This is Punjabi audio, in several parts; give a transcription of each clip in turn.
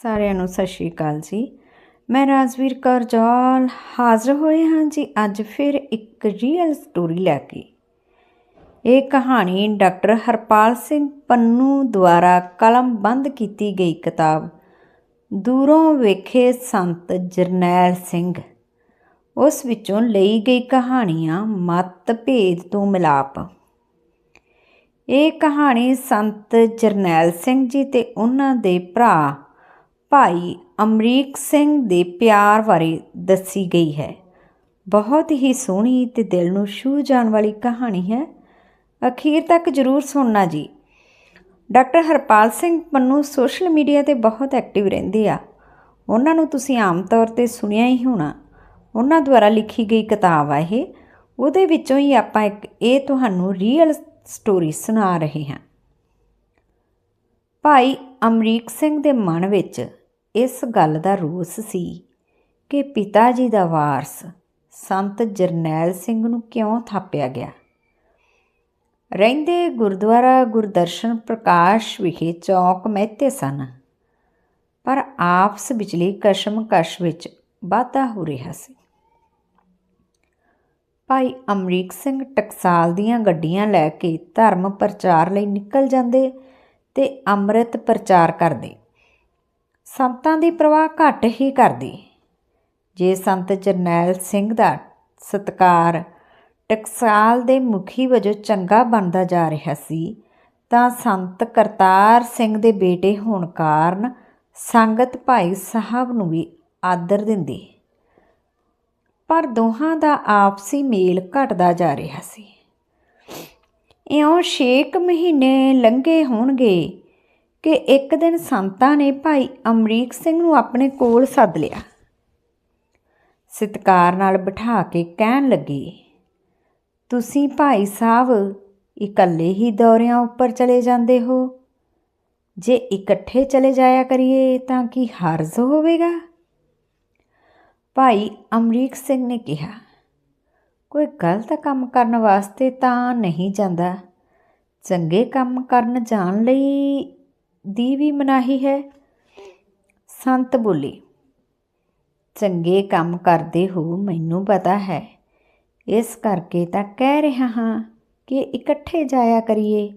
ਸਾਰਿਆਂ ਨੂੰ ਸਤਿ ਸ਼੍ਰੀ ਅਕਾਲ ਜੀ। ਮੈਂ ਰਾਜਵੀਰ ਕੌਰ ਜੌਲ ਹਾਜ਼ਰ ਹੋਏ ਹਾਂ ਜੀ ਅੱਜ ਫਿਰ ਇੱਕ ਰੀਅਲ ਸਟੋਰੀ ਲੈ ਕੇ। ਇਹ ਕਹਾਣੀ ਡਾਕਟਰ ਹਰਪਾਲ ਸਿੰਘ ਪੰਨੂ ਦੁਆਰਾ ਕਲਮਬੰਦ ਕੀਤੀ ਗਈ ਕਿਤਾਬ, ਦੂਰੋਂ ਵੇਖੇ ਸੰਤ ਜਰਨੈਲ ਸਿੰਘ। ਉਸ ਵਿੱਚੋਂ ਲਈ ਗਈ ਕਹਾਣੀਆਂ ਮਤ ਭੇਦ ਤੋਂ ਮਿਲਾਪ। ਇਹ ਕਹਾਣੀ ਸੰਤ ਜਰਨੈਲ ਸਿੰਘ ਜੀ ਤੇ ਉਹਨਾਂ ਦੇ ਭਰਾ ਭਾਈ ਅਮਰੀਕ ਸਿੰਘ ਦੇ ਪਿਆਰ ਬਾਰੇ ਦੱਸੀ ਗਈ ਹੈ। ਬਹੁਤ ਹੀ ਸੋਹਣੀ ਤੇ ਦਿਲ ਨੂੰ ਛੂ ਜਾਣ ਵਾਲੀ ਕਹਾਣੀ ਹੈ। ਅਖੀਰ ਤੱਕ ਜ਼ਰੂਰ ਸੁਣਨਾ ਜੀ। Doctor Harpal Singh Pannu social media ਤੇ ਬਹੁਤ ਐਕਟਿਵ ਰਹਿੰਦੇ ਆ। ਉਹਨਾਂ ਨੂੰ ਤੁਸੀਂ ਆਮ ਤੌਰ ਤੇ ਸੁਣਿਆ ਹੀ ਹੋਣਾ। ਉਹਨਾਂ ਦੁਆਰਾ ਲਿਖੀ ਗਈ ਕਿਤਾਬ ਆ ਇਹ। ਉਹਦੇ ਵਿੱਚੋਂ ਹੀ ਆਪਾਂ ਇੱਕ ਇਹ ਤੁਹਾਨੂੰ ਰੀਅਲ ਸਟੋਰੀ ਸੁਣਾ ਰਹੇ ਹਾਂ। ਭਾਈ ਅਮਰੀਕ ਸਿੰਘ ਦੇ ਮਨ ਵਿੱਚ ਇਸ ਗੱਲ ਦਾ ਰੋਸ ਸੀ ਕਿ ਪਿਤਾ ਜੀ ਦਾ ਵਾਰਸ ਸੰਤ ਜਰਨੈਲ ਸਿੰਘ ਨੂੰ ਕਿਉਂ ਥਾਪਿਆ ਗਿਆ। ਰਹਿੰਦੇ ਗੁਰਦੁਆਰਾ ਗੁਰਦਰਸ਼ਨ ਪ੍ਰਕਾਸ਼ ਵਿਖੇ ਚੌਕ ਮਹਿਤੇ ਸਨ, ਪਰ ਆਪਸ ਵਿਚਲੀ ਕਸ਼ਮਕਸ਼ ਵਿੱਚ ਵਾਧਾ ਹੋ ਰਿਹਾ ਸੀ। ਭਾਈ ਅਮਰੀਕ ਸਿੰਘ ਟਕਸਾਲ ਦੀਆਂ ਗੱਡੀਆਂ ਲੈ ਕੇ ਧਰਮ ਪ੍ਰਚਾਰ ਲਈ ਨਿਕਲ ਜਾਂਦੇ ਤੇ ਅੰਮ੍ਰਿਤ ਪ੍ਰਚਾਰ ਕਰਦੇ। ਸੰਤਾਂ ਦੀ ਪ੍ਰਵਾਹ ਘੱਟ ਹੀ ਕਰਦੀ। ਜੇ ਸੰਤ ਜਰਨੈਲ ਸਿੰਘ ਦਾ ਸਤਕਾਰ ਟਕਸਾਲ ਦੇ ਮੁਖੀ ਵਜੋਂ ਚੰਗਾ ਬਣਦਾ ਜਾ ਰਿਹਾ ਸੀ, ਤਾਂ ਸੰਤ ਕਰਤਾਰ ਸਿੰਘ ਦੇ ਬੇਟੇ ਹੋਣ ਕਾਰਨ ਸੰਗਤ ਭਾਈ ਸਾਹਿਬ ਨੂੰ ਵੀ ਆਦਰ ਦਿੰਦੀ। ਪਰ ਦੋਹਾਂ ਦਾ ਆਪਸੀ ਮੇਲ ਘਟਦਾ ਜਾ ਰਿਹਾ ਸੀ। ਇਉਂ 6 ਮਹੀਨੇ ਲੰਘੇ ਹੋਣਗੇ ਕਿ ਇੱਕ ਦਿਨ ਸੰਤਾਂ ਨੇ ਭਾਈ ਅਮਰੀਕ ਸਿੰਘ ਨੂੰ ਆਪਣੇ ਕੋਲ ਸੱਦ ਲਿਆ। ਸਤਕਾਰ ਨਾਲ ਬਿਠਾ ਕੇ ਕਹਿਣ ਲੱਗੇ, ਤੁਸੀਂ ਭਾਈ ਸਾਹਿਬ ਇਕੱਲੇ ਹੀ ਦੌਰਿਆਂ ਉੱਪਰ ਚਲੇ ਜਾਂਦੇ ਹੋ। ਜੇ ਇਕੱਠੇ ਚਲੇ ਜਾਇਆ ਕਰੀਏ ਤਾਂ ਕੀ ਹਰਜ਼ ਹੋਵੇਗਾ? ਭਾਈ ਅਮਰੀਕ ਸਿੰਘ ਨੇ ਕਿਹਾ, ਕੋਈ ਗਲਤ ਕੰਮ ਕਰਨ ਵਾਸਤੇ ਤਾਂ ਨਹੀਂ ਜਾਂਦਾ। ਚੰਗੇ ਕੰਮ ਕਰਨ ਜਾਣ ਲਈ ਦੀ ਵੀ ਮਨਾਹੀ ਹੈ। ਸੰਤ ਬੋਲੇ, ਚੰਗੇ ਕੰਮ ਕਰਦੇ ਹੋ, ਮੈਨੂੰ ਪਤਾ ਹੈ। ਇਸ ਕਰਕੇ ਤਾਂ ਕਹਿ ਰਿਹਾ ਹਾਂ ਕਿ ਇਕੱਠੇ ਜਾਇਆ ਕਰੀਏ।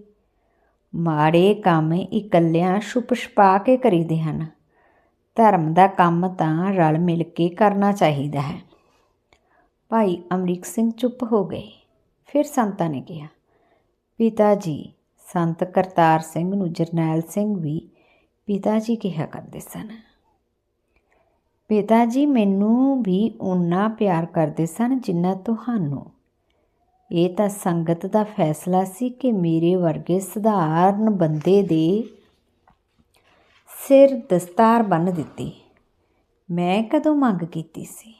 ਮਾੜੇ ਕੰਮ ਇਕੱਲਿਆਂ ਛੁਪ ਛਪਾ ਕੇ ਕਰੀਦੇ ਹਨ। ਧਰਮ ਦਾ ਕੰਮ ਤਾਂ ਰਲ ਮਿਲ ਕੇ ਕਰਨਾ ਚਾਹੀਦਾ ਹੈ। ਭਾਈ ਅਮਰੀਕ ਸਿੰਘ ਚੁੱਪ ਹੋ ਗਏ। ਫਿਰ ਸੰਤਾਂ ਨੇ ਕਿਹਾ ਪਿਤਾ ਜੀ, ਸੰਤ ਕਰਤਾਰ ਸਿੰਘ ਨੂੰ ਜਰਨੈਲ ਸਿੰਘ ਵੀ ਪਿਤਾ ਜੀ ਕਿਹਾ ਕਰਦੇ ਸਨ। ਪਿਤਾ ਜੀ ਮੈਨੂੰ ਵੀ ਉਨਾ ਪਿਆਰ ਕਰਦੇ ਸਨ ਜਿੰਨਾ ਤੁਹਾਨੂੰ। ਇਹ ਤਾਂ ਸੰਗਤ ਦਾ ਫੈਸਲਾ ਸੀ ਕਿ ਮੇਰੇ ਵਰਗੇ ਸਧਾਰਨ ਬੰਦੇ ਦੇ ਸਿਰ ਦਸਤਾਰ ਬੰਨ ਦਿੱਤੀ। ਮੈਂ ਕਦੋਂ ਮੰਗ ਕੀਤੀ ਸੀ?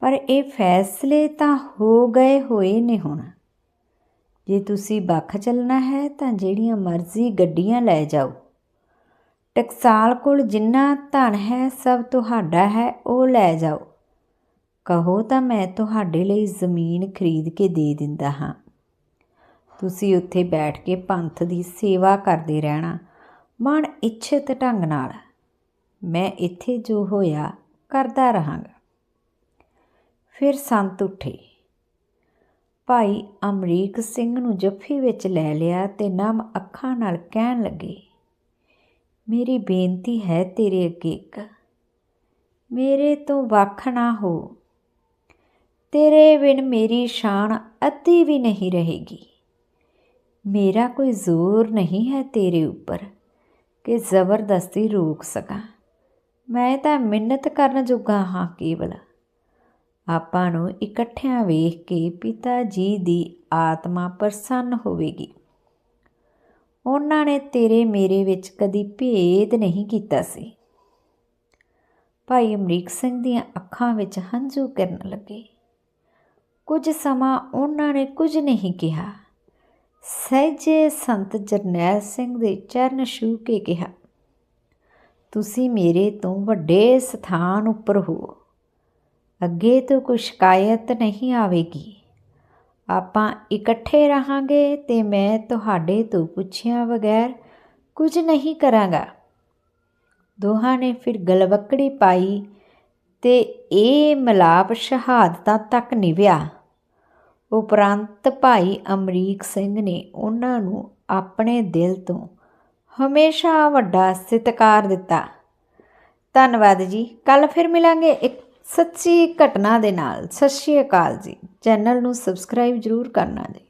ਪਰ ਇਹ ਫੈਸਲੇ ਤਾਂ ਹੋ ਗਏ ਹੋਏ ਨੇ ਹੁਣ। ਜੇ ਤੁਸੀਂ ਬੱਖ ਚੱਲਣਾ ਹੈ ਤਾਂ ਜਿਹੜੀਆਂ ਮਰਜ਼ੀ ਗੱਡੀਆਂ ਲੈ ਜਾਓ। ਟਕਸਾਲ ਕੋਲ ਜਿੰਨਾ ਧਨ ਹੈ, ਸਭ ਤੁਹਾਡਾ ਹੈ, ਉਹ ਲੈ ਜਾਓ। ਕਹੋ ਤਾਂ ਮੈਂ ਤੁਹਾਡੇ ਲਈ ਜ਼ਮੀਨ ਖਰੀਦ ਕੇ ਦੇ ਦਿੰਦਾ ਹਾਂ। ਤੁਸੀਂ ਉੱਥੇ ਬੈਠ ਕੇ ਪੰਥ ਦੀ ਸੇਵਾ ਕਰਦੇ ਰਹਿਣਾ, ਮਨ ਇੱਛਿਤ ਢੰਗ ਨਾਲ। ਮੈਂ ਇੱਥੇ ਜੋ ਹੋਇਆ, ਕਰਦਾ ਰਹਾਂਗਾ। ਫਿਰ ਸੰਤ ਉੱਠੇ। ਭਾਈ ਅਮਰੀਕ ਸਿੰਘ ਨੂੰ ਜੱਫੀ ਵਿੱਚ ਲੈ ਲਿਆ ਤੇ ਨਮ ਅੱਖਾਂ ਨਾਲ ਕਹਿਣ ਲੱਗੇ, ਮੇਰੀ ਬੇਨਤੀ ਹੈ ਤੇਰੇ ਅੱਗੇ ਇੱਕ। ਮੇਰੇ ਤੋਂ ਵੱਖ ਨਾ ਹੋ। ਤੇਰੇ ਬਿਨ ਮੇਰੀ ਸ਼ਾਨ ਅੱਧੀ ਵੀ ਨਹੀਂ ਰਹੇਗੀ। ਮੇਰਾ ਕੋਈ ਜ਼ੋਰ ਨਹੀਂ ਹੈ ਤੇਰੇ ਉੱਪਰ ਕਿ ਜ਼ਬਰਦਸਤੀ ਰੋਕ ਸਕਾਂ। ਮੈਂ ਤਾਂ ਮਿੰਨਤ ਕਰਨ ਜੋਗਾ ਹਾਂ ਕੇਵਲ। ਆਪਾਂ ਨੂੰ ਇਕੱਠਿਆਂ ਵੇਖ ਕੇ ਪਿਤਾ ਜੀ ਦੀ ਆਤਮਾ ਪ੍ਰਸੰਨ ਹੋਵੇਗੀ। ਉਹਨਾਂ ਨੇ ਤੇਰੇ ਮੇਰੇ ਵਿੱਚ ਕਦੀ ਭੇਦ ਨਹੀਂ ਕੀਤਾ ਸੀ। ਭਾਈ ਅਮਰੀਕ ਸਿੰਘ ਦੀਆਂ ਅੱਖਾਂ ਵਿੱਚ ਹੰਝੂ ਕਰਨ ਲੱਗੇ। ਕੁਝ ਸਮਾਂ ਉਹਨਾਂ ਨੇ ਕੁਝ ਨਹੀਂ ਕਿਹਾ। ਸਹਿਜੇ ਸੰਤ ਜਰਨੈਲ ਸਿੰਘ ਦੇ ਚਰਨ ਛੂ ਕੇ ਕਿਹਾ, ਤੁਸੀਂ ਮੇਰੇ ਤੋਂ ਵੱਡੇ ਸਥਾਨ ਉੱਪਰ ਹੋ। ਅੱਗੇ ਤੋਂ ਕੋਈ ਸ਼ਿਕਾਇਤ ਨਹੀਂ ਆਵੇਗੀ। ਆਪਾਂ ਇਕੱਠੇ ਰਹਾਂਗੇ ਤੇ ਮੈਂ ਤੁਹਾਡੇ ਤੋਂ ਪੁੱਛਿਆ ਬਗੈਰ ਕੁਝ ਨਹੀਂ ਕਰਾਂਗਾ। ਦੋਹਾਂ ਨੇ ਫਿਰ ਗਲਵੱਕੜੀ ਪਾਈ ਤੇ ਇਹ ਮਲਾਪ ਸ਼ਹਾਦਤਾਂ ਤੱਕ ਨਿਭਿਆ। ਉਪਰੰਤ ਭਾਈ ਅਮਰੀਕ ਸਿੰਘ ਨੇ ਉਹਨਾਂ ਨੂੰ ਆਪਣੇ ਦਿਲ ਤੋਂ ਹਮੇਸ਼ਾ ਵੱਡਾ ਸਤਿਕਾਰ ਦਿੱਤਾ। ਧੰਨਵਾਦ ਜੀ ਕੱਲ ਫਿਰ ਮਿਲਾਂਗੇ ਇੱਕ ਸੱਚੀ ਘਟਨਾ ਦੇ ਨਾਲ ਸਤਿ ਸ਼੍ਰੀ ਅਕਾਲ ਜੀ। ਚੈਨਲ ਨੂੰ ਸਬਸਕ੍ਰਾਈਬ ਜ਼ਰੂਰ ਕਰਨਾ ਜੀ।